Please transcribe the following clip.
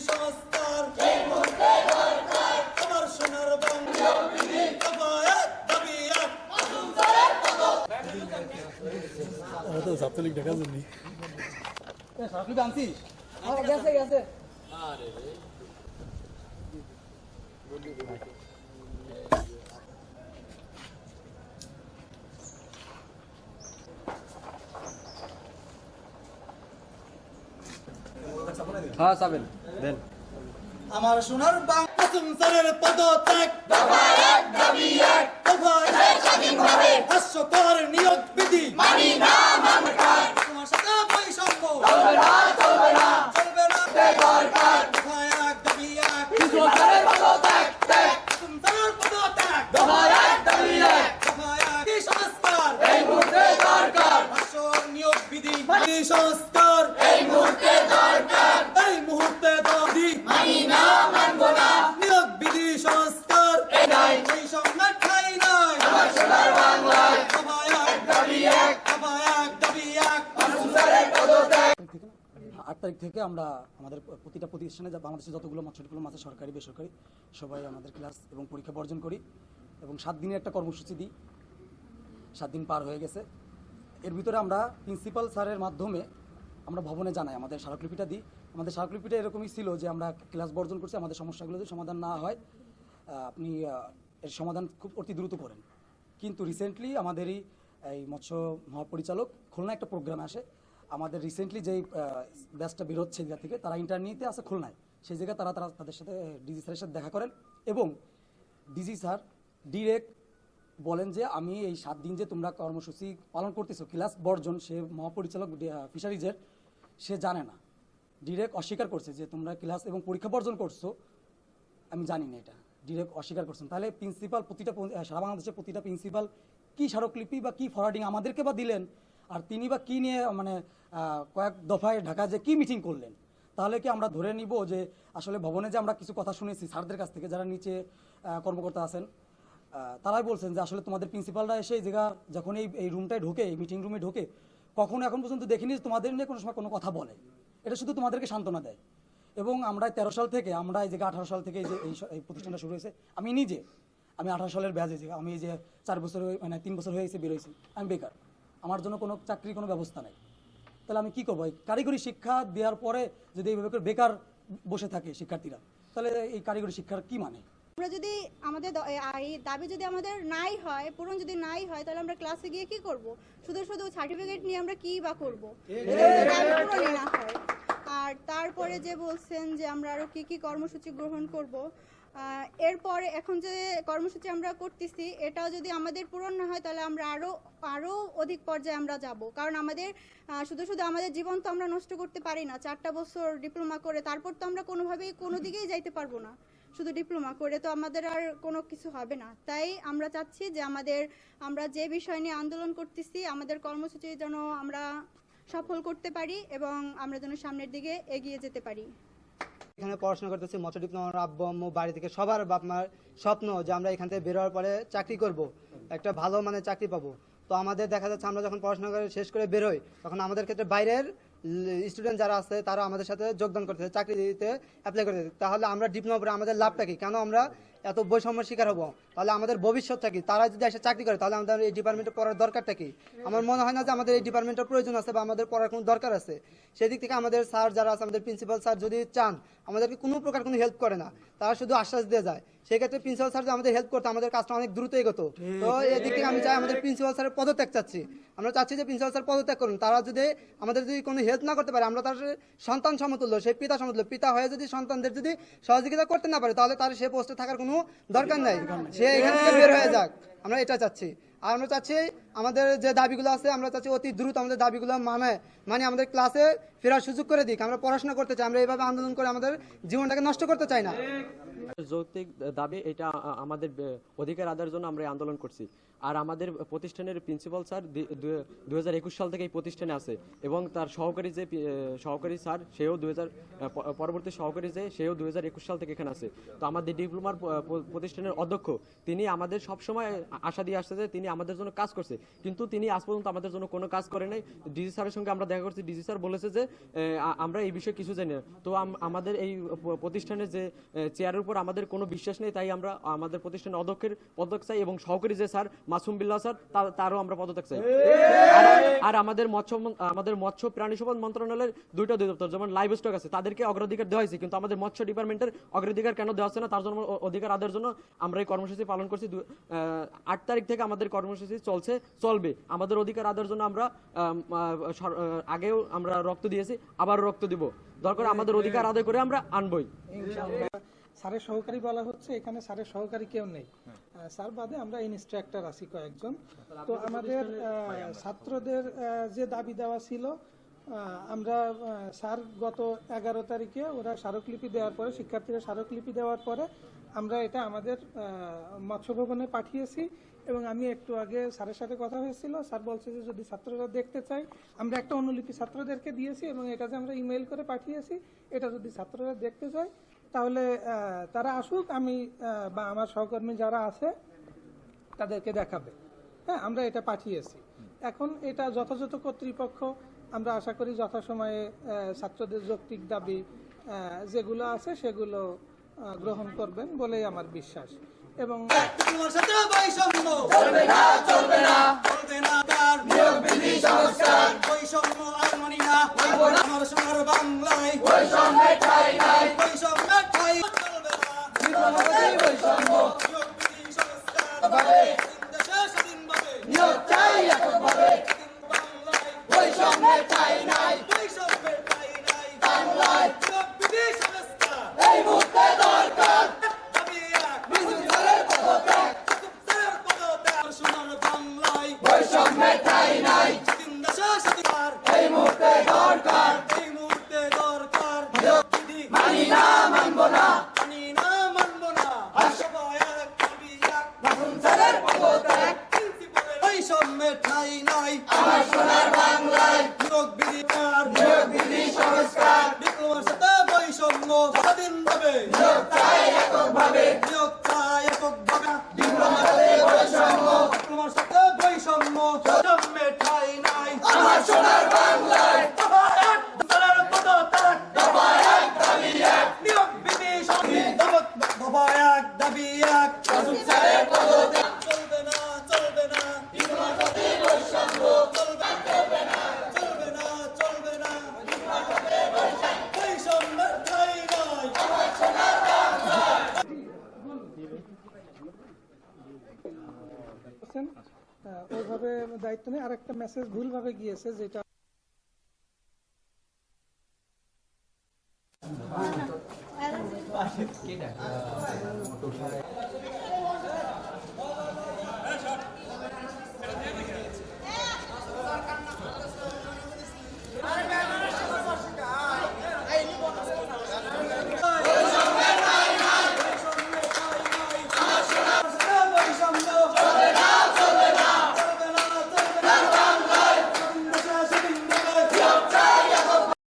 সংস্কার আমার সোনার বাংলা দফা এক, দাবি এক। গেছে গেছে হ্যাঁ সাবেন দেন। আমার সোনার বাংলা সংসারের পদত্যাগ। হাস্যকর নিয়োগ বিধি মানি থেকে আমরা আমাদের প্রতিটা প্রতিষ্ঠানে বাংলাদেশে যতগুলো ডিপ্লোমা আছে, সরকারি, বেসরকারি, সবাই আমাদের ক্লাস এবং পরীক্ষা বর্জন করি এবং সাত দিনের একটা কর্মসূচি দিই। সাত দিন পার হয়ে গেছে। এর ভিতরে আমরা প্রিন্সিপাল স্যারের মাধ্যমে আমরা ভবনে জানাই, আমাদের স্মারকলিপিটা দিই। আমাদের স্মারকলিপিটা এরকমই ছিল যে আমরা ক্লাস বর্জন করছি, আমাদের সমস্যাগুলো যদি সমাধান না হয় আপনি এর সমাধান খুব অতি দ্রুত করেন। কিন্তু রিসেন্টলি আমাদেরই এই মৎস্য মহাপরিচালক খুলনা একটা প্রোগ্রামে আসে। আমাদের রিসেন্টলি যেই ব্যাচটা বেরোচ্ছে জায়গা থেকে, তারা ইন্টারনিতে আছে খুলনায়। সেই জায়গায় তারা তারা তাদের সাথে ডিজি স্যারের সাথে দেখা করেন এবং ডিজি স্যার ডিরেক্ট বলেন যে, আমি এই সাত দিন যে তোমরা কর্মসূচি পালন করতেছো, ক্লাস বর্জন, সে মহাপরিচালক ফিশারিজের সে জানে না। ডিরেক্ট অস্বীকার করছে যে তোমরা ক্লাস এবং পরীক্ষা বর্জন করছ। আমি জানি না এটা। ডিরেক্ট অস্বীকার করছেন। তাহলে প্রিন্সিপাল প্রতিটা সারা বাংলাদেশের প্রতিটা প্রিন্সিপাল কী স্মারকলিপি বা কী ফরওয়ার্ডিং আমাদেরকে বা দিলেন? আর তিনি বা কি নিয়ে মানে কয়েক দফায় ঢাকা যে কি মিটিং করলেন, তাহলে কি আমরা ধরে নিব যে আসলে ভবনে যে আমরা কিছু কথা শুনেছি, স্যারদের কাছ থেকে যারা নিচে কর্মকর্তা আছেন তারাই বলছেন যে আসলে তোমাদের প্রিন্সিপালরা এসে এই জায়গা, যখন এই এই রুমটায় ঢোকে, এই মিটিং রুমে ঢোকে, কখনো এখন পর্যন্ত দেখিনি তোমাদের নিয়ে কোনো সময় কোনো কথা বলে। এটা শুধু তোমাদেরকে সান্ত্বনা দেয়। এবং আমরা তেরো সাল থেকে, আমরা এই জায়গা আঠারো সাল থেকে এই যে, এই প্রতিষ্ঠানটা শুরু হয়েছে, আমি নিজে, আমি আঠারো সালের ব্যাজ আমি এই যে চার বছর মানে তিন বছর হয়েছে বেরোয়েছি আমি বেকার। আমার জন্য কোনো চাকরি কোনো ব্যবস্থা নেই। তাহলে আমি কি করব? এই কারিগরি শিক্ষা দেওয়ার পরে যদি এইভাবে করে বেকার বসে থাকে শিক্ষার্থীরা তাহলে এই কারিগরি শিক্ষার কি মানে? আমরা যদি আমাদের এই দাবি যদি আমাদের নাই হয় পূরণ যদি নাই হয় তাহলে আমরা ক্লাসে গিয়ে কি করব? শুধু শুধু সার্টিফিকেট নিয়ে আমরা কি বা করব? না হয়। আর তারপরে যে বলছেন যে আমরা আরও কি কি কর্মসূচি গ্রহণ করব এরপরে এখন যে কর্মসূচি আমরা করতেছি এটাও যদি আমাদের পূরণ না হয় তাহলে আমরা আরও আরও অধিক পর্যায়ে আমরা যাব। কারণ আমাদের শুধু শুধু আমাদের জীবন তো আমরা নষ্ট করতে পারি না চারটা বছর ডিপ্লোমা করে তারপর তো আমরা কোনোভাবেই কোনো দিকেই যাইতে পারব না। শুধু ডিপ্লোমা করে তো আমাদের আর কোনো কিছু হবে না। তাই আমরা চাচ্ছি যে আমাদের আমরা যে বিষয় নিয়ে আন্দোলন করতেছি আমাদের কর্মসূচি যেন আমরা সফল করতে পারি এবং আমরা যেন সামনের দিকে এগিয়ে যেতে পারি। এখানে পড়াশোনা করতেছি মৎস্য ডিপ্লোমার আব্বু আম্মু বাড়ি থেকে সবার বাপ মার স্বপ্ন যে আমরা এখান থেকে বেরোয়ার পরে চাকরি করব, একটা ভালো মানে চাকরি পাবো। তো আমাদের দেখা যাচ্ছে আমরা যখন পড়াশোনা করে শেষ করে বেরোই, তখন আমাদের ক্ষেত্রে বাইরের স্টুডেন্ট যারা আছে তারা আমাদের সাথে যোগদান করতেছে চাকরি দিতে অ্যাপ্লাই করতে। তাহলে আমরা ডিপ্লোমা পরে আমাদের লাভটা কি? কেন আমরা এত বৈষম্য শিকার হব। তাহলে আমাদের ভবিষ্যৎ থাকি তারা যদি এসে চাকরি করে, তাহলে আমাদের এই ডিপার্টমেন্টে পড়ার দরকারটা কি? আমার মনে হয় না যে আমাদের এই ডিপার্টমেন্টের প্রয়োজন আছে বা আমাদের পড়ার কোনো দরকার আছে। সেদিক থেকে আমাদের স্যার যারা আছে, আমাদের প্রিন্সিপাল স্যার যদি চান, আমাদেরকে কোনো প্রকার কোনো হেল্প করে না। তারা শুধু আশ্বাস দিয়ে যায়। সেক্ষেত্রে প্রিন্সিপাল স্যার আমাদের হেল্প করতো আমাদের কাজটা অনেক দ্রুত এগোতো। তো এদিক থেকে আমি চাই আমাদের প্রিন্সিপাল স্যারের পদত্যাগ চাচ্ছি। আমরা চাচ্ছি যে প্রিন্সিপাল স্যার পদত্যাগ করুন। তারা যদি আমাদের যদি কোনো হেল্প না করতে পারে আমরা তার সন্তান সমতুল্য সেই পিতা সমতুল্য পিতা হয়ে যদি সন্তানদের যদি সহযোগিতা করতে না পারে তাহলে তার সে পোস্টে থাকার কোনো দরকার নাই। সে এখান থেকে বের হয়ে যাক। আমরা এটা চাচ্ছি। আর আমরা চাচ্ছি আমাদের যে দাবিগুলো আছে, আমরা চাচ্ছি অতি দ্রুত আমাদের দাবিগুলো মানে মানে আমাদের ক্লাসে ফেরার সুযোগ করে দিক, আমরা পড়াশোনা করতে চাই, আমরা এইভাবে আন্দোলন করে আমাদের জীবনটাকে নষ্ট করতে চাই না। যৌক্তিক দাবি, এটা আমাদের অধিকার আদায়ের জন্য আমরা আন্দোলন করছি। আর আমাদের প্রতিষ্ঠানের প্রিন্সিপাল স্যার দু হাজার একুশ সাল থেকে এই প্রতিষ্ঠানে আছে। এবং তার সহকারী যে সহকারী স্যার সেও দু হাজার পরবর্তী সহকারী যে, সেও দু হাজার একুশ সাল থেকে এখানে আছে। তো আমাদের ডিপ্লোমার প্রতিষ্ঠানের অধ্যক্ষ, তিনি আমাদের সবসময় আশা দিয়ে আসছে যে তিনি আমাদের জন্য কাজ করছে। কিন্তু তিনি আজ পর্যন্ত আমাদের জন্য কোনো কাজ করে নাই। ডিজি স্যারের সঙ্গে আমরা দেখা করছি। ডিজি স্যার বলেছে যে আমরা এই বিষয়ে কিছু জানি না। তো আমাদের এই প্রতিষ্ঠানের যে চেয়ারের উপর আমাদের কোনো বিশ্বাস নেই, তাই আমরা, আমাদের প্রতিষ্ঠানের অধ্যক্ষের পদক চাই এবং সহকারী যে স্যার, মাসুম বিল্লাহ স্যার তারও আমরা পদত্যাগ চাই। আর- আমাদের মৎস্য আমাদের মৎস্য প্রাণী সম্পদ মন্ত্রণালয়ের দুইটা দপ্তর যেমন লাইভ স্টক আছে, তাদেরকে অগ্রাধিকার দেওয়া হয়েছে, কিন্তু আমাদের মৎস্য ডিপার্টমেন্টের অগ্রাধিকার কেন দেওয়া হচ্ছে না? তার জন্য অধিকার আদায়ের জন্য আমরা এই কর্মসূচি পালন করছি। আট তারিখ থেকে আমাদের কর্মসূচি চলছে, চলবে। আমাদের অধিকার আদায়ের জন্য আমরা আগেও আমরা রক্ত দিয়েছি, আবার রক্ত দিব। দরকার আমাদের অধিকার আদায় করে আমরা আনবই। স্যারের সহকারী বলা হচ্ছে, এখানে স্যারের সহকারী কেউ নেই। স্যার বাদে আমরা ইনস্ট্রাক্টর আছি কয়েকজন। তো আমাদের ছাত্রদের যে দাবি দেওয়া ছিল আমরা স্যার গত এগারো তারিখে ওরা স্মারকলিপি দেওয়ার পরে, শিক্ষার্থীরা স্মারকলিপি দেওয়ার পরে আমরা এটা আমাদের মৎস্য ভবনে পাঠিয়েছি। এবং আমি একটু আগে স্যারের সাথে কথা হয়েছিল, স্যার বলছে যে যদি ছাত্ররা দেখতে চায়, আমরা একটা অনুলিপি ছাত্রদেরকে দিয়েছি এবং এটা যে আমরা ইমেল করে পাঠিয়েছি, এটা যদি ছাত্ররা দেখতে চায়, তাহলে তারা আসুক, আমি বা আমার সহকর্মী যারা আছে, তাদেরকে দেখাবে। হ্যাঁ আমরা এটা পাঠিয়েছি। এখন এটা যথাযথ কর্তৃপক্ষ, আমরা আশা করি যথাসময়ে ছাত্রদের যৌক্তিক দাবি যেগুলো আছে সেগুলো গ্রহণ করবেন বলেই আমার বিশ্বাস। এবং তোমার সাথে বৈষম্য চলবে না চলবে না চলবে না তার নিয়োগ বিধি সংস্কার বৈষম্য আর মানি না আমার সোনার বাংলায় বৈষম্যে ঠাই নাই বৈষম্যে ঠাই চলবে না বৈষম্য নিয়োগ বিধি সংস্কার ভাবে দেশে স্বাধীনভাবে নিয়োগ চাই এককভাবে বাংলায় বৈষম্যে ঠাই নাই বৈষম্যে ঠাই নাই বাংলায় নিয়োগ বিধি সংস্কার এই মুহূর্তে দরকার দাবি এক সোনার বাংলায় বৈষম্যে ঠাই নাই স্বাধীন দেশে স্বাধীনার এই মুহূর্তে দরকার এই মুহূর্তে দরকার মানি না মানবো না মানি না মানবো না সবাই এক দাবি এক রাখুন স্যারের পদত্যাগ প্রিন্সিপালের বৈষম্যে ঠাই নাই আমার সোনার বাংলায় নিয়োগ বিধি আর নিয়োগ বিধি সংস্কার ডিপ্লোমার সাথে বৈষম্য স্বাধীন ভাবে নিয়োগ চাই একক ভাবে নিয়োগ চাই একক ভাবে ডিপ্লোমার সাথে বৈষম্য ডিপ্লোমার সাথে বৈষম্য বৈষম্যে ঠাই নাই। আমার সোনার বাংলায় একটা মেসেজ ভুলভাবে গিয়েছে যেটা